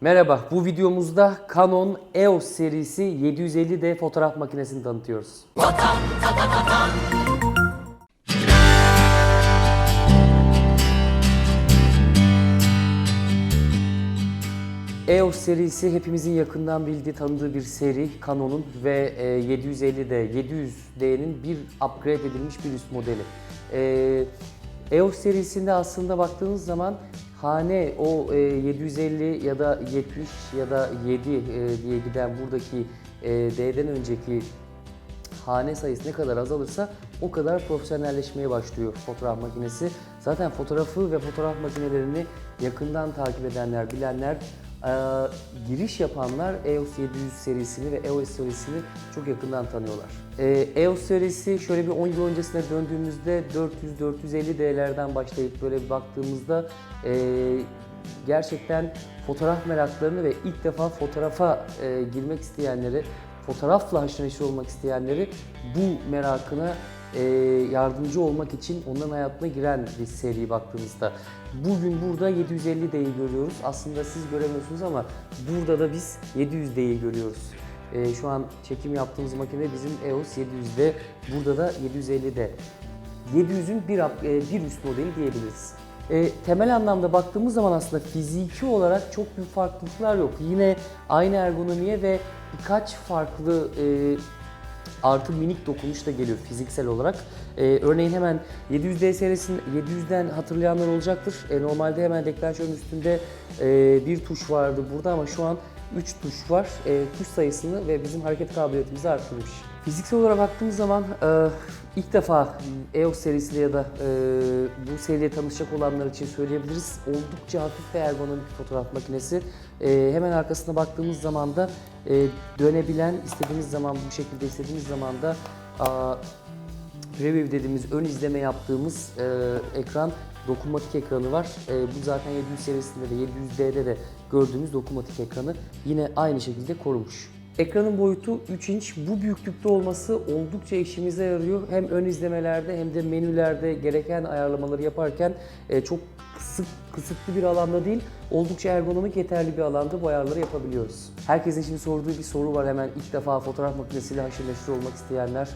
Merhaba, bu videomuzda Canon EOS serisi 750D fotoğraf makinesini tanıtıyoruz. EOS serisi hepimizin yakından bildiği, tanıdığı bir seri Canon'un ve e, 750D, 700D'nin bir upgrade edilmiş bir üst modeli. E, EOS serisinde aslında baktığınız zaman hane o e, 750 ya da 70 ya da 7 e, diye giden buradaki e, D'den önceki hane sayısı ne kadar azalırsa o kadar profesyonelleşmeye başlıyor fotoğraf makinesi. Zaten fotoğrafı ve fotoğraf makinelerini yakından takip edenler, bilenler, eee, giriş yapanlar EOS 700 serisini ve EOS serisini çok yakından tanıyorlar. EOS serisi şöyle bir 10 yıl öncesine döndüğümüzde 400-450 D'lerden başlayıp böyle bir baktığımızda eee, gerçekten fotoğraf meraklarını ve ilk defa fotoğrafa eee, girmek isteyenleri fotoğrafla haşır neşir olmak isteyenleri bu merakına e, yardımcı olmak için onların hayatına giren bir seri baktığımızda. Bugün burada 750D'yi görüyoruz. Aslında siz göremiyorsunuz ama burada da biz 700D'yi görüyoruz. E, şu an çekim yaptığımız makine bizim EOS 700D. Burada da 750D. 700'ün bir, e, bir üst modeli diyebiliriz. E, temel anlamda baktığımız zaman aslında fiziki olarak çok büyük farklılıklar yok. Yine aynı ergonomiye ve birkaç farklı e, artı minik dokunuş da geliyor fiziksel olarak. E, örneğin hemen 700D serisinin 700'den hatırlayanlar olacaktır. E, normalde hemen deklanşörün üstünde e, bir tuş vardı burada ama şu an 3 tuş var. E, tuş sayısını ve bizim hareket kabiliyetimizi arttırmış. Fiziksel olarak baktığımız zaman e, ilk defa EOS serisiyle ya da e, bu seriye tanışacak olanlar için söyleyebiliriz. Oldukça hafif ve ergonomik bir fotoğraf makinesi. E, hemen arkasına baktığımız zaman da e, dönebilen, istediğimiz zaman bu şekilde istediğimiz zaman da a, preview dediğimiz ön izleme yaptığımız e, ekran dokunmatik ekranı var. E, bu zaten 700 serisinde de 700D'de de gördüğümüz dokunmatik ekranı yine aynı şekilde korumuş. Ekranın boyutu 3 inç. Bu büyüklükte olması oldukça işimize yarıyor. Hem ön izlemelerde hem de menülerde gereken ayarlamaları yaparken e, çok kısık, kısıtlı bir alanda değil, oldukça ergonomik yeterli bir alanda bu ayarları yapabiliyoruz. Herkesin şimdi sorduğu bir soru var hemen ilk defa fotoğraf makinesiyle haşır neşir olmak isteyenler.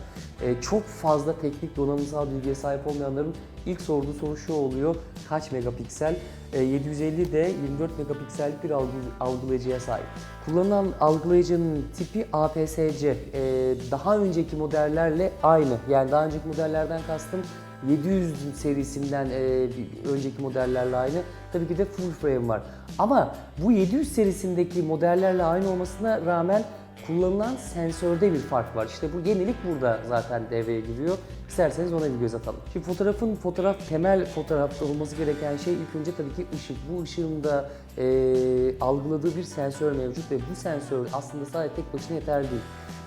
E, çok fazla teknik donanımsal bilgiye sahip olmayanların ilk sorduğu soru şu oluyor. Kaç megapiksel? E, 750 de 24 megapiksellik bir algı, algılayıcıya sahip. Kullanılan algılayıcının tipi APS-C. E, daha önceki modellerle aynı. Yani daha önceki modellerden kastım 700 serisinden e, önceki modellerle aynı. Tabii ki de full frame var. Ama bu 700 serisindeki modellerle aynı olmasına rağmen kullanılan sensörde bir fark var. İşte bu yenilik burada zaten devreye giriyor. İsterseniz ona bir göz atalım. Şimdi fotoğrafın fotoğraf temel fotoğrafta olması gereken şey ilk önce tabii ki ışık. Bu ışığın da e, algıladığı bir sensör mevcut ve bu sensör aslında sadece tek başına yeterli değil.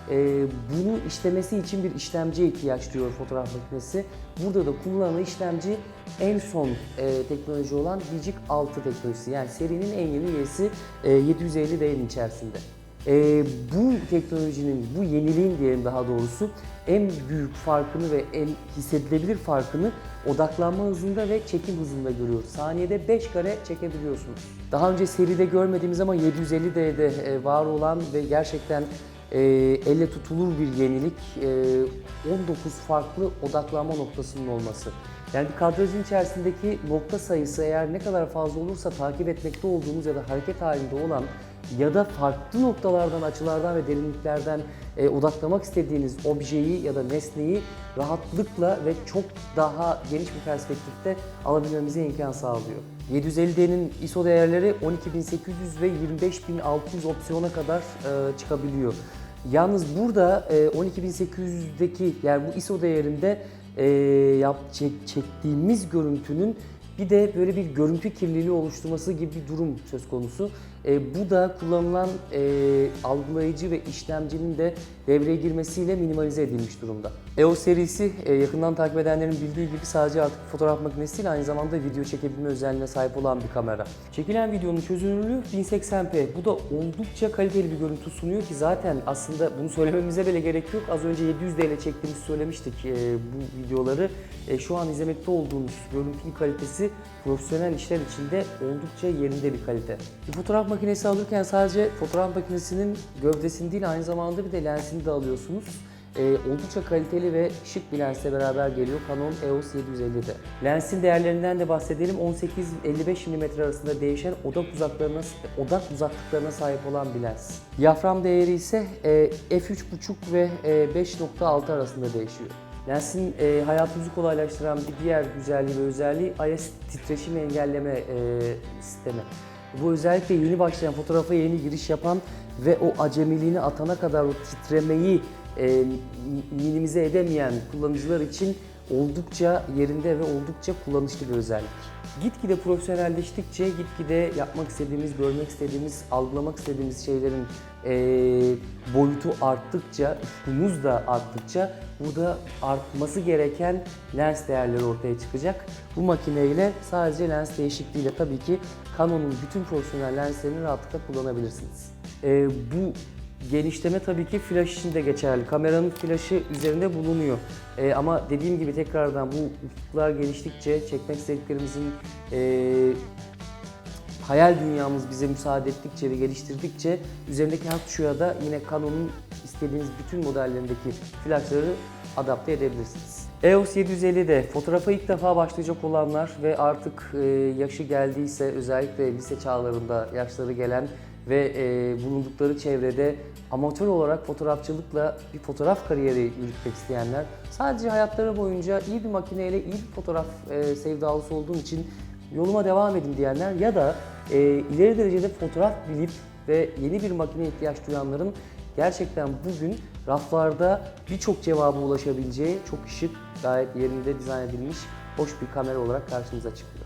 Ee, bunu işlemesi için bir işlemciye ihtiyaç duyuyor fotoğraf makinesi. Burada da kullanılan işlemci en son e, teknoloji olan Digic 6 teknolojisi. Yani serinin en yeni üyesi e, 750D'nin içerisinde. E, bu teknolojinin, bu yeniliğin diyelim daha doğrusu en büyük farkını ve en hissedilebilir farkını odaklanma hızında ve çekim hızında görüyoruz. Saniyede 5 kare çekebiliyorsunuz. Daha önce seride görmediğimiz ama 750D'de e, var olan ve gerçekten e, elle tutulur bir yenilik e, 19 farklı odaklanma noktasının olması. Yani bir kadrajın içerisindeki nokta sayısı eğer ne kadar fazla olursa takip etmekte olduğumuz ya da hareket halinde olan ya da farklı noktalardan, açılardan ve derinliklerden e, odaklamak istediğiniz objeyi ya da nesneyi rahatlıkla ve çok daha geniş bir perspektifte alabilmemize imkan sağlıyor. 750D'nin ISO değerleri 12800 ve 25600 opsiyona kadar e, çıkabiliyor. Yalnız burada e, 12800'deki yani bu ISO değerinde e, yap, çek- çektiğimiz görüntünün bir de böyle bir görüntü kirliliği oluşturması gibi bir durum söz konusu. E, bu da kullanılan e, algılayıcı ve işlemcinin de devreye girmesiyle minimalize edilmiş durumda. EOS serisi e, yakından takip edenlerin bildiği gibi sadece artık fotoğraf makinesi değil aynı zamanda video çekebilme özelliğine sahip olan bir kamera. Çekilen videonun çözünürlüğü 1080p. Bu da oldukça kaliteli bir görüntü sunuyor ki zaten aslında bunu söylememize bile gerek yok. Az önce 700D ile çektiğimizi söylemiştik e, bu videoları. E, şu an izlemekte olduğunuz görüntünün kalitesi profesyonel işler içinde oldukça yerinde bir kalite. Bir fotoğraf makinesi alırken sadece fotoğraf makinesinin gövdesini değil aynı zamanda bir de lensini de alıyorsunuz. Ee, oldukça kaliteli ve şık bir lensle beraber geliyor Canon EOS 750'de. Lensin değerlerinden de bahsedelim. 18-55 mm arasında değişen odak uzaklarına odak uzaklıklarına sahip olan bir lens. Diyafram değeri ise e, f3.5 ve e, 5.6 arasında değişiyor. Lensin e, hayatımızı kolaylaştıran bir diğer güzelliği ve özelliği IS titreşim engelleme e, sistemi. Bu özellikle yeni başlayan fotoğrafa yeni giriş yapan ve o acemiliğini atana kadar o titremeyi e, minimize edemeyen kullanıcılar için oldukça yerinde ve oldukça kullanışlı bir özellik. Gitgide profesyonelleştikçe, gitgide yapmak istediğimiz, görmek istediğimiz, algılamak istediğimiz şeylerin e, boyutu arttıkça, ufkumuz da arttıkça burada artması gereken lens değerleri ortaya çıkacak. Bu makineyle sadece lens değişikliğiyle tabii ki Canon'un bütün profesyonel lenslerini rahatlıkla kullanabilirsiniz. E, bu Genişleme tabii ki flash için de geçerli. Kameranın flaşı üzerinde bulunuyor. Ee, ama dediğim gibi tekrardan bu ufuklar geliştikçe, çekmek istediklerimizin ee, hayal dünyamız bize müsaade ettikçe ve geliştirdikçe üzerindeki hat tuşuna da yine Canon'un istediğiniz bütün modellerindeki flashları adapte edebilirsiniz. EOS 750'de fotoğrafa ilk defa başlayacak olanlar ve artık e, yaşı geldiyse özellikle lise çağlarında yaşları gelen ve e, bulundukları çevrede amatör olarak fotoğrafçılıkla bir fotoğraf kariyeri yürütmek isteyenler sadece hayatları boyunca iyi bir makineyle iyi bir fotoğraf e, sevdalısı olduğum için yoluma devam edin diyenler ya da e, ileri derecede fotoğraf bilip ve yeni bir makineye ihtiyaç duyanların gerçekten bugün raflarda birçok cevaba ulaşabileceği çok şık, gayet yerinde dizayn edilmiş hoş bir kamera olarak karşımıza çıktı.